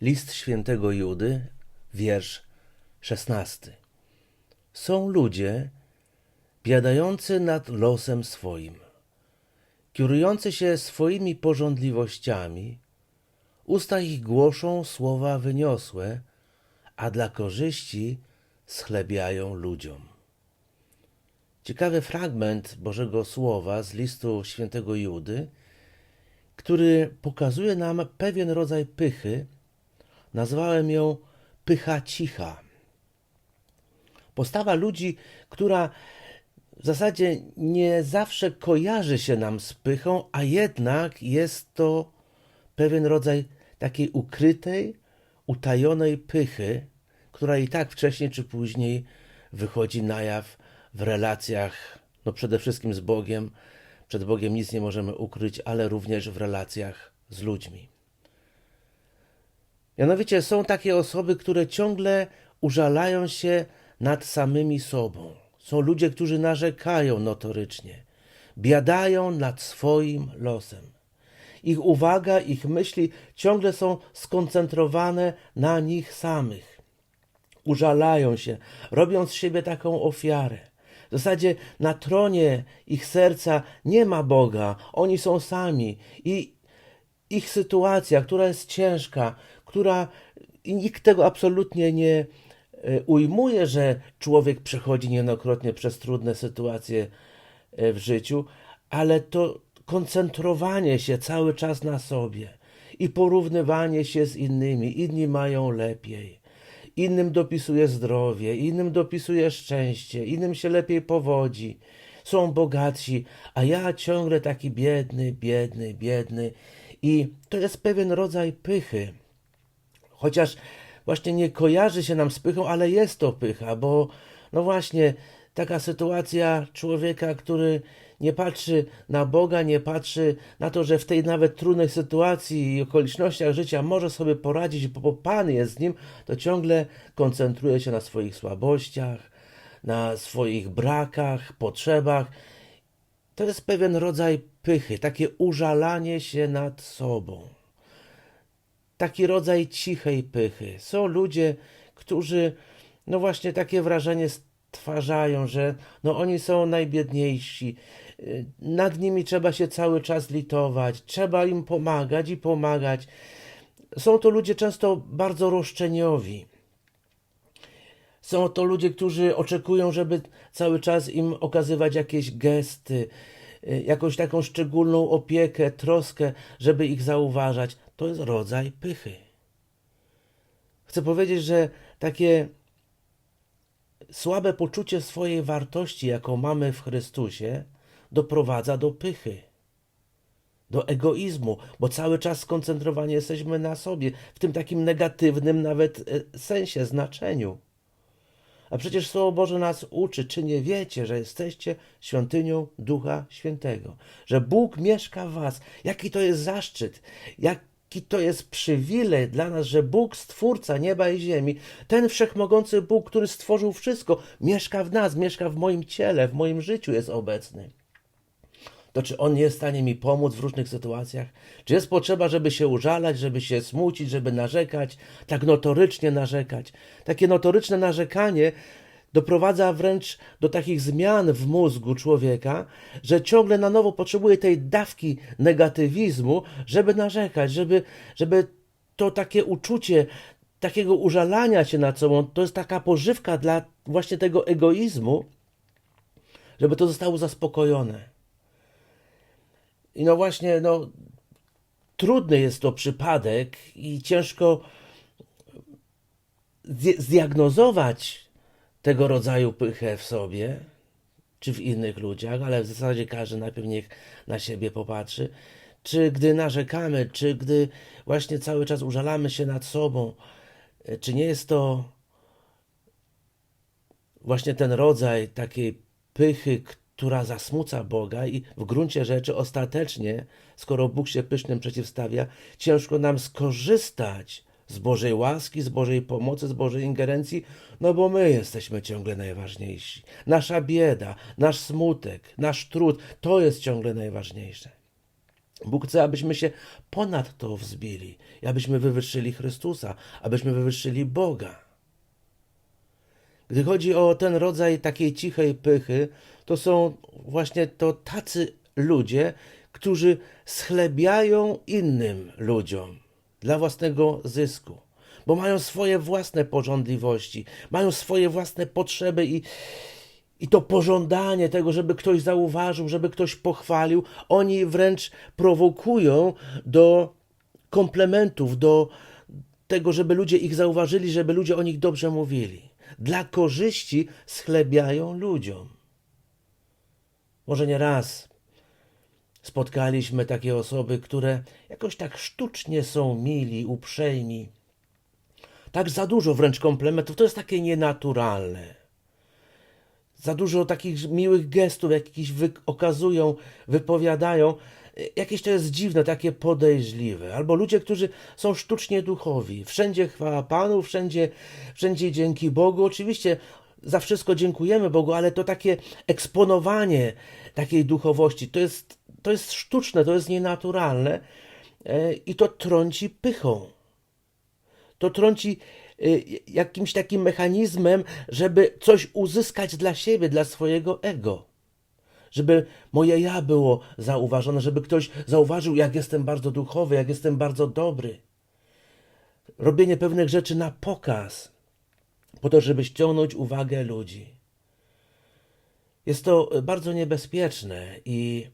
List świętego Judy, wiersz szesnasty. Są ludzie biadający nad losem swoim, kierujący się swoimi porządliwościami, usta ich głoszą słowa wyniosłe, a dla korzyści schlebiają ludziom. Ciekawy fragment Bożego Słowa z listu świętego Judy, który pokazuje nam pewien rodzaj pychy. Nazwałem ją pycha cicha. Postawa ludzi, która w zasadzie nie zawsze kojarzy się nam z pychą, a jednak jest to pewien rodzaj takiej ukrytej, utajonej pychy, która i tak wcześniej czy później wychodzi na jaw w relacjach, no przede wszystkim z Bogiem. Przed Bogiem nic nie możemy ukryć, ale również w relacjach z ludźmi. Mianowicie są takie osoby, które ciągle użalają się nad samymi sobą. Są ludzie, którzy narzekają notorycznie, biadają nad swoim losem. Ich uwaga, ich myśli ciągle są skoncentrowane na nich samych. Użalają się, robią z siebie taką ofiarę. W zasadzie na tronie ich serca nie ma Boga, oni są sami i ich sytuacja, która jest ciężka, która nikt tego absolutnie nie e, ujmuje, że człowiek przechodzi niejednokrotnie przez trudne sytuacje e, w życiu, ale to koncentrowanie się cały czas na sobie i porównywanie się z innymi. Inni mają lepiej. Innym dopisuje zdrowie, innym dopisuje szczęście, innym się lepiej powodzi. Są bogatsi, a ja ciągle taki biedny, biedny, biedny. I to jest pewien rodzaj pychy. Chociaż właśnie nie kojarzy się nam z pychą, ale jest to pycha, bo no właśnie taka sytuacja człowieka, który nie patrzy na Boga, nie patrzy na to, że w tej nawet trudnej sytuacji i okolicznościach życia może sobie poradzić, bo Pan jest z nim, to ciągle koncentruje się na swoich słabościach, na swoich brakach, potrzebach. To jest pewien rodzaj pychy, takie użalanie się nad sobą. Taki rodzaj cichej pychy. Są ludzie, którzy, no właśnie, takie wrażenie stwarzają, że no oni są najbiedniejsi, nad nimi trzeba się cały czas litować, trzeba im pomagać i pomagać. Są to ludzie często bardzo roszczeniowi. Są to ludzie, którzy oczekują, żeby cały czas im okazywać jakieś gesty, jakąś taką szczególną opiekę, troskę, żeby ich zauważać. To jest rodzaj pychy. Chcę powiedzieć, że takie słabe poczucie swojej wartości, jaką mamy w Chrystusie, doprowadza do pychy, do egoizmu, bo cały czas skoncentrowani jesteśmy na sobie, w tym takim negatywnym nawet e, sensie, znaczeniu. A przecież Słowo Boże nas uczy, czy nie wiecie, że jesteście świątynią Ducha Świętego, że Bóg mieszka w Was. Jaki to jest zaszczyt, jaki to jest przywilej dla nas, że Bóg, Stwórca nieba i ziemi, ten wszechmogący Bóg, który stworzył wszystko, mieszka w nas, mieszka w moim ciele, w moim życiu jest obecny to czy on nie jest w stanie mi pomóc w różnych sytuacjach? Czy jest potrzeba, żeby się użalać, żeby się smucić, żeby narzekać, tak notorycznie narzekać? Takie notoryczne narzekanie doprowadza wręcz do takich zmian w mózgu człowieka, że ciągle na nowo potrzebuje tej dawki negatywizmu, żeby narzekać, żeby, żeby to takie uczucie takiego użalania się nad sobą, to jest taka pożywka dla właśnie tego egoizmu, żeby to zostało zaspokojone. I no właśnie, no, trudny jest to przypadek i ciężko zdiagnozować tego rodzaju pychę w sobie czy w innych ludziach, ale w zasadzie każdy najpierw niech na siebie popatrzy. Czy gdy narzekamy, czy gdy właśnie cały czas użalamy się nad sobą, czy nie jest to właśnie ten rodzaj takiej pychy, która zasmuca Boga i w gruncie rzeczy ostatecznie, skoro Bóg się pysznym przeciwstawia, ciężko nam skorzystać z Bożej łaski, z Bożej pomocy, z Bożej ingerencji, no bo my jesteśmy ciągle najważniejsi. Nasza bieda, nasz smutek, nasz trud, to jest ciągle najważniejsze. Bóg chce, abyśmy się ponad to wzbili, abyśmy wywyższyli Chrystusa, abyśmy wywyższyli Boga. Gdy chodzi o ten rodzaj takiej cichej pychy, to są właśnie to tacy ludzie, którzy schlebiają innym ludziom dla własnego zysku, bo mają swoje własne porządliwości, mają swoje własne potrzeby i, i to pożądanie tego, żeby ktoś zauważył, żeby ktoś pochwalił, oni wręcz prowokują do komplementów, do tego, żeby ludzie ich zauważyli, żeby ludzie o nich dobrze mówili. Dla korzyści schlebiają ludziom. Może nie raz spotkaliśmy takie osoby, które jakoś tak sztucznie są mili, uprzejmi. Tak za dużo wręcz komplementów, to jest takie nienaturalne. Za dużo takich miłych gestów, jakichś wy- okazują, wypowiadają. Jakieś to jest dziwne, takie podejrzliwe. Albo ludzie, którzy są sztucznie duchowi. Wszędzie chwała Panu, wszędzie, wszędzie dzięki Bogu. Oczywiście za wszystko dziękujemy Bogu, ale to takie eksponowanie takiej duchowości, to jest, to jest sztuczne, to jest nienaturalne e, i to trąci pychą. To trąci y, jakimś takim mechanizmem, żeby coś uzyskać dla siebie, dla swojego ego. Żeby moje ja było zauważone, żeby ktoś zauważył, jak jestem bardzo duchowy, jak jestem bardzo dobry. Robienie pewnych rzeczy na pokaz, po to, żeby ściągnąć uwagę ludzi. Jest to bardzo niebezpieczne i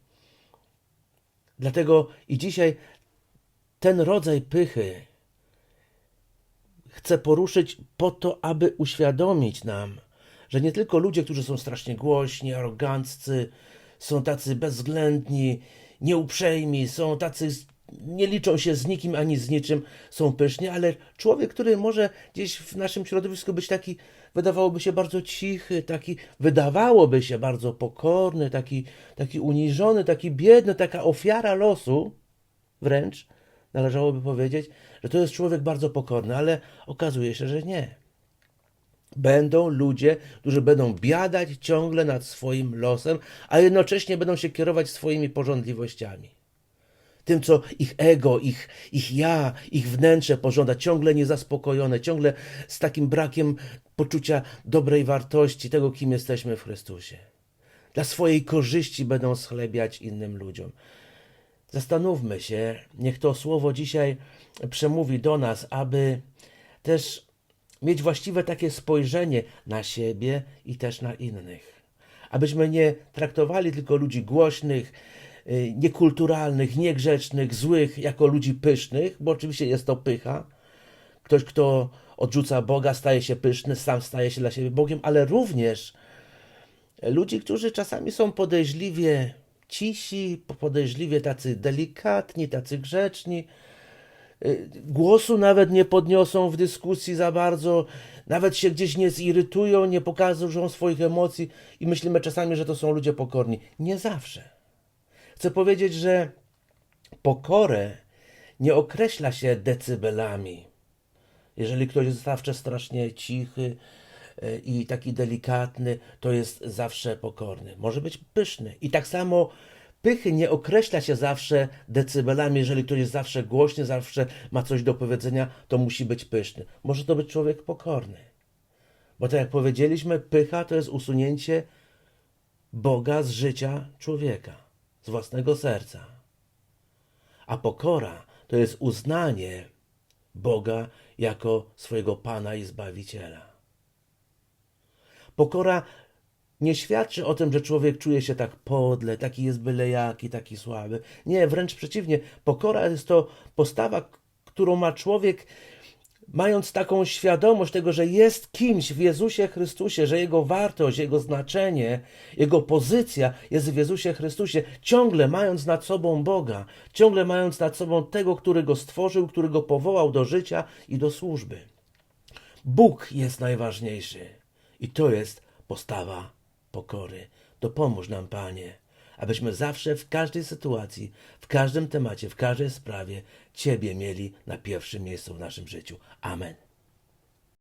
dlatego i dzisiaj ten rodzaj pychy chcę poruszyć po to, aby uświadomić nam, że nie tylko ludzie, którzy są strasznie głośni, aroganccy, są tacy bezwzględni, nieuprzejmi, są tacy, nie liczą się z nikim ani z niczym, są pyszni, ale człowiek, który może gdzieś w naszym środowisku być taki, wydawałoby się bardzo cichy, taki, wydawałoby się bardzo pokorny, taki, taki uniżony, taki biedny, taka ofiara losu, wręcz należałoby powiedzieć, że to jest człowiek bardzo pokorny, ale okazuje się, że nie. Będą ludzie, którzy będą biadać ciągle nad swoim losem, a jednocześnie będą się kierować swoimi porządliwościami. Tym, co ich ego, ich, ich ja, ich wnętrze pożąda, ciągle niezaspokojone, ciągle z takim brakiem poczucia dobrej wartości, tego, kim jesteśmy w Chrystusie. Dla swojej korzyści będą schlebiać innym ludziom. Zastanówmy się, niech to słowo dzisiaj przemówi do nas, aby też mieć właściwe takie spojrzenie na siebie i też na innych. Abyśmy nie traktowali tylko ludzi głośnych, niekulturalnych, niegrzecznych, złych jako ludzi pysznych, bo oczywiście jest to pycha. Ktoś, kto odrzuca Boga, staje się pyszny, sam staje się dla siebie Bogiem, ale również ludzi, którzy czasami są podejrzliwie cisi, podejrzliwie tacy delikatni, tacy grzeczni. Y, Głosu nawet nie podniosą w dyskusji za bardzo, nawet się gdzieś nie zirytują, nie pokażą swoich emocji i myślimy czasami, że to są ludzie pokorni. Nie zawsze. Chcę powiedzieć, że pokorę nie określa się decybelami. Jeżeli ktoś jest zawsze strasznie cichy e, i taki delikatny, to jest zawsze pokorny. Może być pyszny. I tak samo pychy nie określa się zawsze decybelami. Jeżeli ktoś jest zawsze głośny, zawsze ma coś do powiedzenia, to musi być pyszny. Może to być człowiek pokorny. Bo tak jak powiedzieliśmy, pycha to jest usunięcie Boga z życia człowieka, z własnego serca. A pokora to jest uznanie Boga jako swojego Pana i Zbawiciela. Pokora nie świadczy o tym, że człowiek czuje się tak podle, taki jest byle jaki, taki słaby. Nie, wręcz przeciwnie. Pokora jest to postawa, którą ma człowiek, mając taką świadomość tego, że jest kimś w Jezusie Chrystusie, że jego wartość, jego znaczenie, jego pozycja jest w Jezusie Chrystusie, ciągle mając nad sobą Boga, ciągle mając nad sobą tego, który go stworzył, który go powołał do życia i do służby. Bóg jest najważniejszy i to jest postawa pokory. Dopomóż nam, Panie, abyśmy zawsze w każdej sytuacji, w każdym temacie, w każdej sprawie Ciebie mieli na pierwszym miejscu w naszym życiu. Amen.